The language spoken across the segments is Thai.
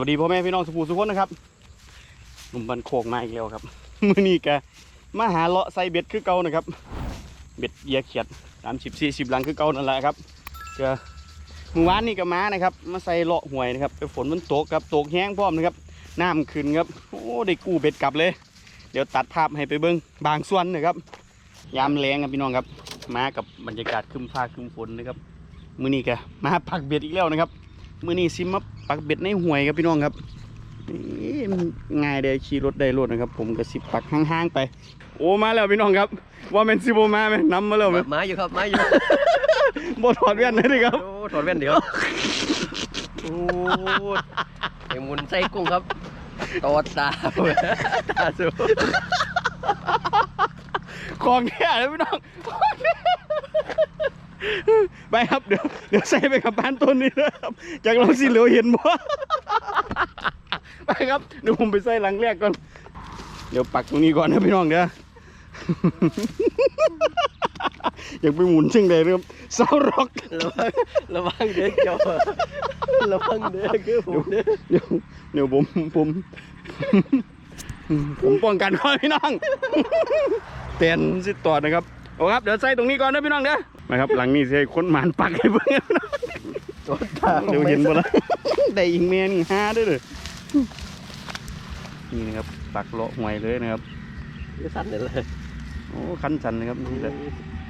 วัสดีพ่อแม่พี่น้องสุภูสุขคนนะครับหนุ่มบันโคกมาอีกแล้วครับ มือนี้แกมาหาเลาะใส่เบ็ดคือเก่านะครับ เบ็ดเยียเขียดสามสิบสี่สิบหลังคือเก่านั่นแหละครับเจอมื่อวานนี่ก็มานะครับ มาใส่เลาะหวยนะครับไปฝนมันตกครับตกแห้งพร้อมนะครับน้ำขึ้นครับโอ้ได้กู้เบ็ดกลับเลย เดี๋ยวตัดภาพให้ไปเบิ้งบางส่วนนะครับ ยามแรงครับพี่น้องครับมากับบรรยากาศคึมฟ้าคึมฝนนะครับ มือนี้แกมาปักเบ็ดอีกแล้วนะครับ มือนี้ซิมา ปักเบ็ดในห่วยครับพี่น้องครับนี่มันง่ายเด้ขี่รถได้รถนะครับ ผมก็สิปักห้างๆไป โอ้มาแล้วพี่น้องครับ ว่าแมนซิโบมาไหมนำมาแล้วไหมมาอยู่ครับมาอยู่บถอดแว่นเลยดิครับโอ้ถอดแว่นเดี๋ยวโอ้ไอ้หมุนใส่กุ้งครับตอดตาตาสูของแค่เลยพี่น้อง ไปครับเดี๋ยวเดี๋ยวใส่ไปกับบ้านต้นนี้นะครับจากเราสิเหลียวเห็นบ่ไปครับเดี๋ยวผมไปใส่หลังแรกก่อน เดี๋ยวปักตรงนี้ก่อนนะพี่น้องเด้ออยากไปหมุนเชิงใดเริ่มเศร้าร็อกระวังระวังเด้อเจ้าระวังเด้อคือผมเด้อเดี๋ยวเดี๋ยวผมผมผมป้องกันก่อนพี่น้องเต้นสิต่อนะครับโอ้ครับเดี๋ยวใส่ตรงนี้ก่อนนะพี่น้องเด้อ นะครับ หลังนี้ใส่คนหมานปักให้เบิ่งตอดตาเดี๋ยวเห็นบ่ละได้ยิงเมียนี่ห้าเด้วยเลยนี่นะครับปักเลาะหวยเลยนะครับสั่นเลยโอ้คันสันนะครับนี่แหละ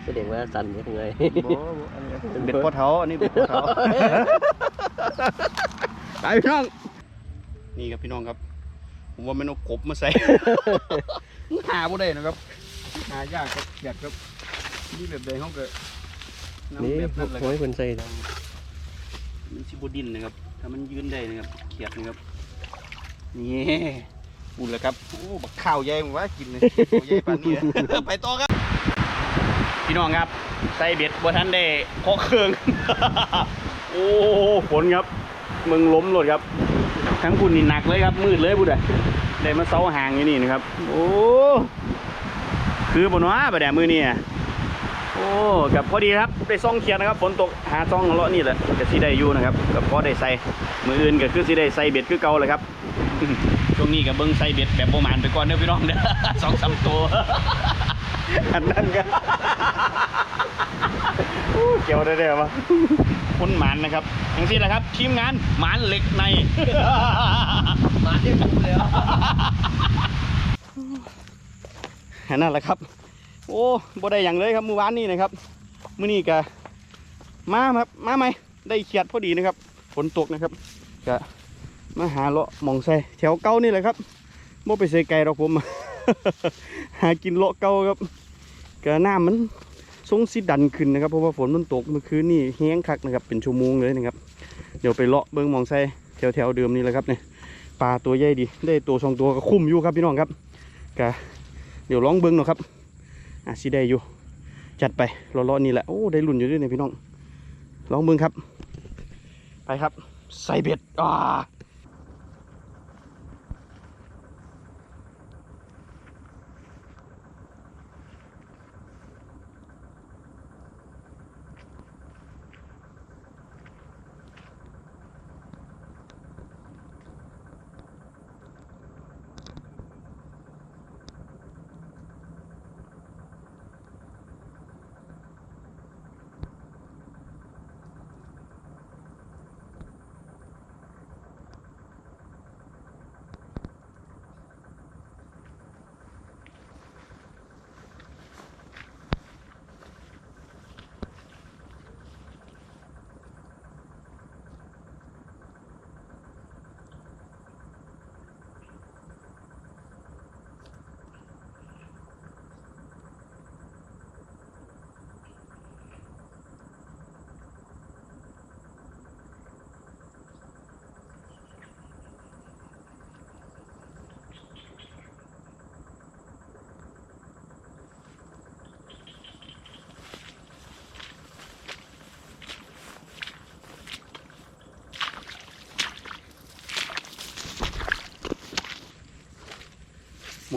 แสดงว่าสั่นยังไงเบ็ดพ่อเท้าอันนี้เบ็ดพ่อเท้าไปพี่น้องนี่ครับพี่น้องครับผมว่ามันเอากบมาใส่หาบ่ได้นะครับหายากครับอยากครับนี่แบบใดเขาเกิด นี่แบบนั้นเลยคโอ้รับยคนใส่มันชิบดินนะครับ ถ้ามันยืนได้นะครับ เขียดนะครับนี่บุญแล้วครับโอ้บักข้าวใหญ่ผมว่ากินเลยข้าวใหญ่ปานนี้ไปต่อครับ พี่น้องครับ ใส่เบ็ดบ่ทันได้เคาะเครื่องโอ้ฝนครับมึงล้มหลดครับ ทั้งคุณนี่หนักเลยครับ มืดเลยบุญอะได้มาเสาห่างอยู่นี่นะครับ โอ้คือบนว่าประเดี๋ยวมือนี่อะ โอ้กับพอดีครับได้ซ่องเขียนนะครับฝนตกหาซ่องเลาะนี่แหละก็สิได้อยู่นะครับกับพอได้ใส่มืออื่นก็คือสิได้ใส่เบ็ดคือเก่าเลยครับช่วงนี้ก็เบิ้งใส่เบ็ดแบบโบมานไปก่อนเด้อพี่น้องเด้อสองสามตัวอันนั้นก็อู้เกี่ยวได้เด้อวะคนหมานนะครับอย่างที่แหละครับทีมงานหมานเหล็กในมาที่ผมเลยนั่นแหละครับ โอ้บ่ได้อย่างเลยครับมือวานนี่นะครับมือนี้ก็มาครับมาไหมได้เขียดพอดีนะครับฝนตกนะครับก็มาหาเลาะมองใส่แถวเก่านี่แหละครับบ่ไปใส่ไก่หรอกผม หากินเลาะเก่าครับก็น้ำมันทรงสิดันขึ้นนะครับเพราะว่าฝนมันตกเมื่อคืนนี่แห้งคักนะครับเป็นชั่วโมงเลยนะครับ เดี๋ยวไปเลาะเบิ้งมองใส่แถวแถวเดิมนี่แหละครับเนี่ยปลาตัวใหญ่ดี ได้ตัวสองตัวก็คุ้มอยู่ครับพี่น้องครับก็เดี๋ยวลองเบิ้งหน่อยครับ อะสิได้อยู่ จัดไปรอๆนี่แหละ โอ้ ได้ลุ่นอยู่ด้วยเนี่ยพี่น้อง ลองมึงครับ ไปครับ ใส่เบ็ดอ่า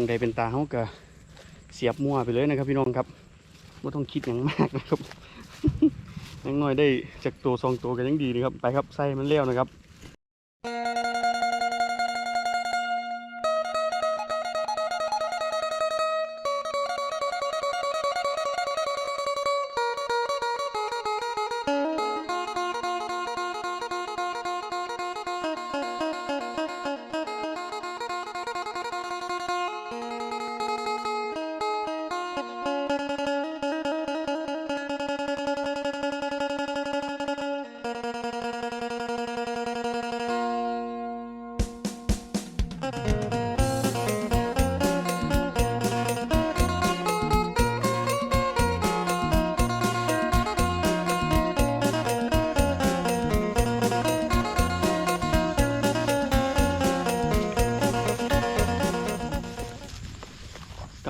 งใดเป็นตาเขาก็เสียบมั่วไปเลยนะครับ พี่น้องครับไม่ต้องคิดอย่างมากนะครับยังน้อยได้จากตัวสองตัวกันยังดีนะครับ ไปครับใส่มันเลี้ยวนะครับ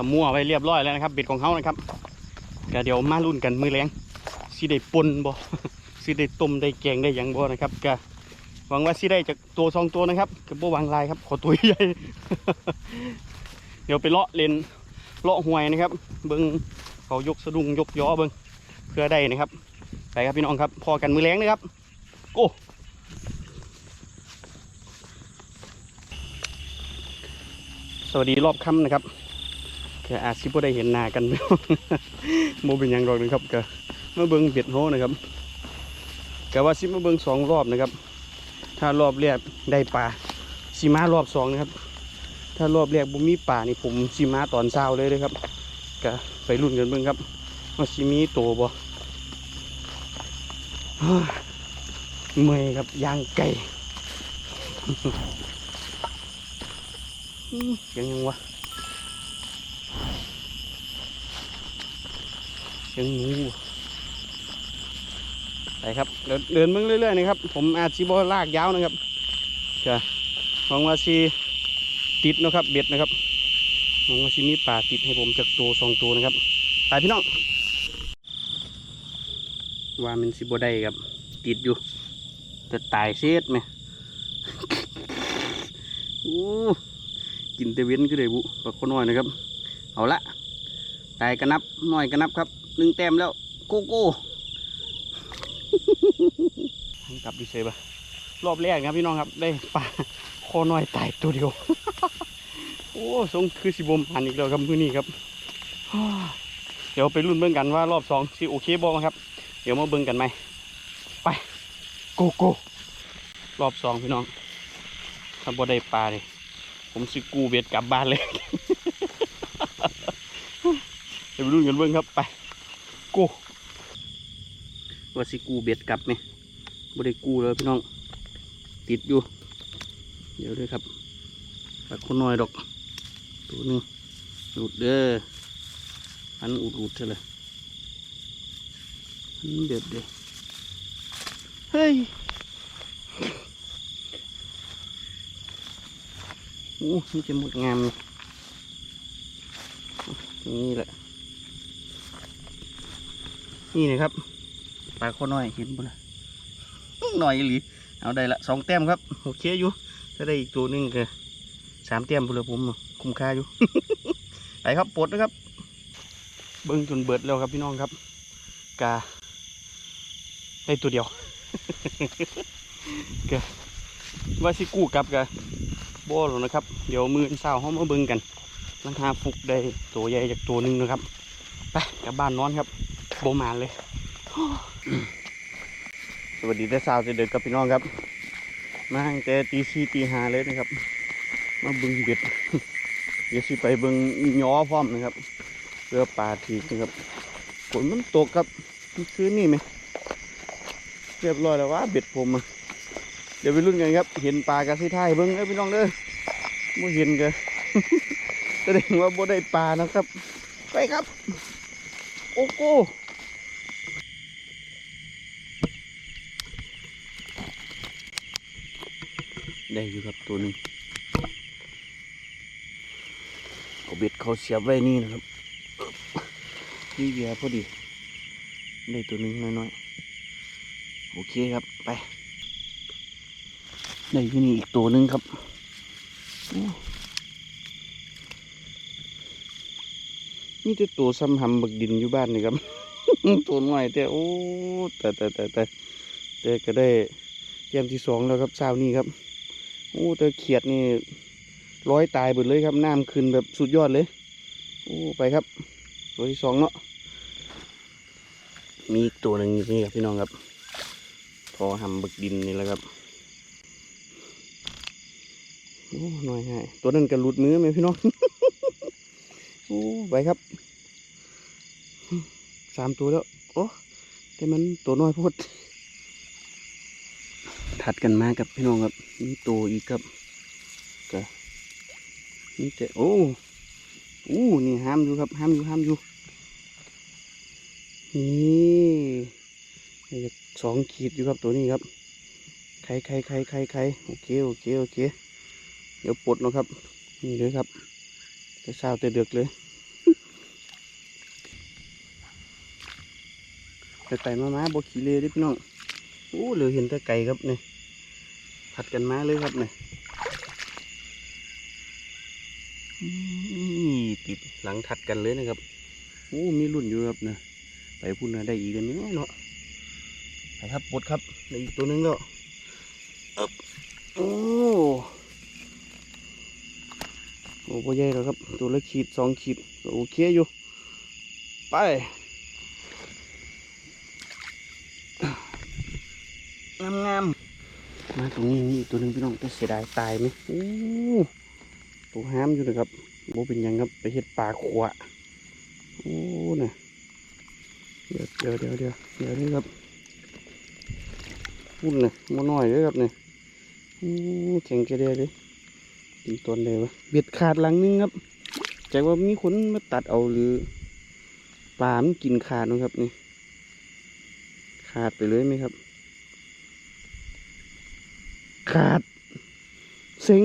กับมั่วไว้เรียบร้อยแล้วนะครับเบ็ดของเขานะครับก็เดี๋ยวมาลุ้นกันมือแรงสิได้ปนบ่สิได้ต้มได้แกงได้ยังบ่นะครับก็หวังว่าสิได้จากตัวสองตัวนะครับก็บ่วางลายครับ ขอตัวใหญ่เดี๋ยวไปเลาะเลนเลาะห้วยนะครับ เบิ่งเขายกสะดุ้งยกย้อเบิ่งเพื่อได้นะครับไปครับพี่น้องครับ พอกันมือแรงนะครับโก้สวัสดีรอบค่ำนะครับ ค่อาจสิบ่ได้เห็นหน้ากันโมเป็นยังดอกนะครับก็มาเบิ่งเบ็ดโฮนะครับก็ว่าสิมาเบิ่งสองรอบนะครับ ถ้ารอบแรกได้ปลาสิมารอบสองนะครับ ถ้ารอบแรกบ่มีปลานี่ผมสิมาตอนเช้าเลยเลยครับก็ไปรุ่นกันเบิ่งครับว่าสิมีโตบ่เมื่อยครับยางไก่ยังยังวะ เสียังหนูไปครับเดินเดินเบิ่งเรื่อยๆนะครับ ผมอาจสิบ่ลากยาวนะครับจะหวังว่าสิติดนะครับ เบ็ดนะครับหวังว่าสิมีป่าติดให้ผมจากตัวสองตัวนะครับไปพี่น้องว่ามันสิบได้ครับ ติดอยู่จะตายเสียดไหมโอ้กินแต่เว้นก็ได้บุปลาคนน้อยนะครับ เอาละตายกระนับน้อยกระนับครับ หนึ่งแต้มแล้วโกโก้กลับดีเซบะรอบแรกนะครับพี่น้องครับ ได้ปลาคอน้อยตายตัวเดียว โอ้ทรงคือสิบมหันอีกแล้วครับมือนี้ครับ เดี๋ยวไปรุ่นเบิ่งกันว่ารอบสองสิโอเคบอครับ เดี๋ยวมาเบิ่งกันไหมไปโกโก้รอบสองพี่น้องถ้าบ่ได้ปลาเลยผมสิกูเบ็ดกลับบ้านเลย เดี๋ยวไปรุ่นกันเบิ่งครับไป โกว่าสิกูเบ็ดกลับไหมบ่ได้กูเลยพี่น้อง ติดอยู่ เดี๋ยวด้วยครับปลาคนน้อยดอก ตัวหนึงหลุดเด้ออันอุดอุดเท่าเลยอันเด็ดเด้อเฮ้ยโอ้นี่จะหมดงามนี่แหละ นี่นะครับปลาข้อน้อยเห็นบ่ล่ะหน่อยอีหรือเอาได้ละสองแต้มครับโอเคอยู่ถ้าได้อีกตัวหนึงก็สามแต้มพุ่นละผมคุ้มค่าอยู่ไปครับปลดนะครับ เบิ้งจนเบิดแล้วครับพี่น้องครับกาได้ตัวเดียวกะว่าสิกู้กลับกะบ่หรอกนะครับ เดี๋ยวมือเศร้าเขามาเบิ่งกันลังหาฟุกได้ตัวใหญ่จากตัวหนึ่งนะครับไปกลับบ้านนอนครับ โบมานเลย สวัสดีแต่เช้าจะเดินกับพี่น้องครับ มาตั้งแต่ตีสี่ตีห้าเลยนะครับ มาบิ่งเบ็ด เดี๋ยวสิไปบิ่งย้อพร้อมนะครับเพื่อปลาทีนะครับฝนมันตกครับคืนนี่ไหมเรียบร้อยแล้วว่าเบ็ดผมอะเดี๋ยวไปรุ่นกันครับ เห็นปลากระสิท้ายเบิ้งเอ้ยพี่น้องเด้อบ่เห็นกันแสดงว่าบ่ได้ปลานะครับ ไปครับ โอ้โก้ ได้อยู่ครับตัวหนึงเอาเบ็ดเขาเสียบไว้นี่นะครับนี่เบียพอดี ได้ตัวหนึงน้อยๆโอเคครับไป ได้ที่นี่อีกตัวหนึ่งครับนี่จะตัวซ้ำหำบักดินอยู่บ้านนี่ครับ ตัวน้อยแต่โอ้แต่แต่แต่แต่แต่ก็ได้เกมที่สองแล้วครับเช้านี้ครับ โอ้แต่เขียดนี่ร้อยตายหมดเลยครับน้ำขึ้นแบบสุดยอดเลยโอ้ไปครับ ตัวที่สองเนาะมีอีกตัวหนึ่งอยู่นี่ครับพี่น้องครับพอหำบึกดินนี่แหละครับโอ้หน่อยให้ตัวนั้นก็หลุดมือไหมพี่น้องโอ้ไปครับสามตัวแล้วโอ้แต่มันตัวน้อยโพด ถัดกันมากับพี่น้องครับนี่ตัวอีกครับก็นี่จะโอ้อู้นี่ห้ามอยู่ครับห้ามอยู่ห้ามอยู่นี่สองขีดอยู่ครับตัวนี้ครับใครใครใครใครใครโอเคโอเคโอเคเดี๋ยวปลดนะครับนี่เลยครับจะเศร้าแต่เดือกเลยไปไปมามาบกขี่เลยดิพี่น้อง โอ้เหลือเห็นแต่ไก่ครับเนี่ยผัดกันมาเลยครับเนี่ยนี่ติดหลังถัดกันเลยนะครับโอ้มีรุ่นอยู่ครับเนี่ยไปพุ่นนะได้อีกกันนี้เนาะไปครับปลดครับได้อีกตัวนึงแล้วอบโอ้โอ้พ่อใหญ่แล้วครับ ตัวละขีดสองขีดก็โอเคอยู่ ไป งามงามๆ มาตรงนี้นี่ตัวหนึ่งพี่น้องจะเสียดายตายไหมตัวห้ามอยู่นะครับโบเป็นยังครับไปเห็ดปลาขวะโอ้น่ะเดี๋ยวเดี๋ยวเดี๋ยวเดี๋ยวเดี๋ยวนี่ครับพุ่นน่ะมาหน่อยเลยครับเนี่ยแข็งกระเดียเลยตีต้นเลยวะเบ็ดขาดหลังนึงครับใจว่ามีคนมาตัดเอาหรือปลามันกินขาดนะครับนี่ขาดไปเลยไหมครับ ขาดซิง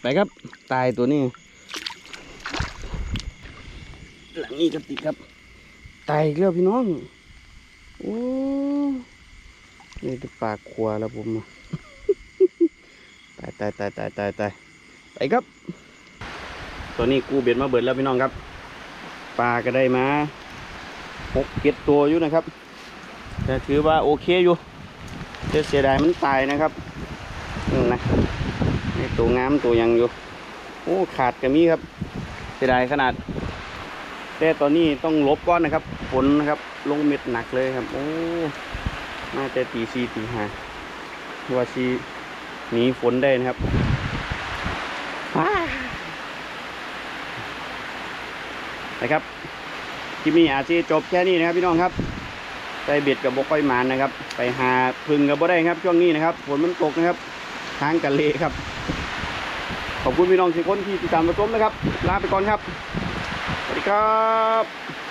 ไปครับ ตายตัวนี้ หลังนี้ก็ติดครับ ตายอีกแล้วพี่น้อง โอ้นี่จะปากขวาแล้วผม ตายตายตายตายตายตายไปครับ ตัวนี้กูเบ็ดมาเบิดแล้วพี่น้องครับ ปลาก็ได้มาหกเจ็ดตัวอยู่นะครับ แต่ถือว่าโอเคอยู่ เสียดายมันตายนะครับนี่นะนี่ตัวงามตัวยังอยู่ โอ้ขาดกระมีครับ เสียดายขนาด แต่ตอนนี้ต้องลบก้อนนะครับ ฝนนะครับ ลงเม็ดหนักเลยครับ โอ้น่าจะตีสี่ตีห้าว่าชีหนีฝนได้นะครับนะครับคลิปนี้อาจจะจบแค่นี้นะครับพี่น้องครับ ไปเบ็ดกับบกค่อยหมานนะครับ ไปหาพึ่งกับบ่ได้ครับ ช่วงนี้นะครับฝนมันตกนะครับทางกันเลครับ ขอบคุณพี่น้องทุกคนที่ติดตามรับชมนะครับ ลาไปก่อนครับ สวัสดีครับ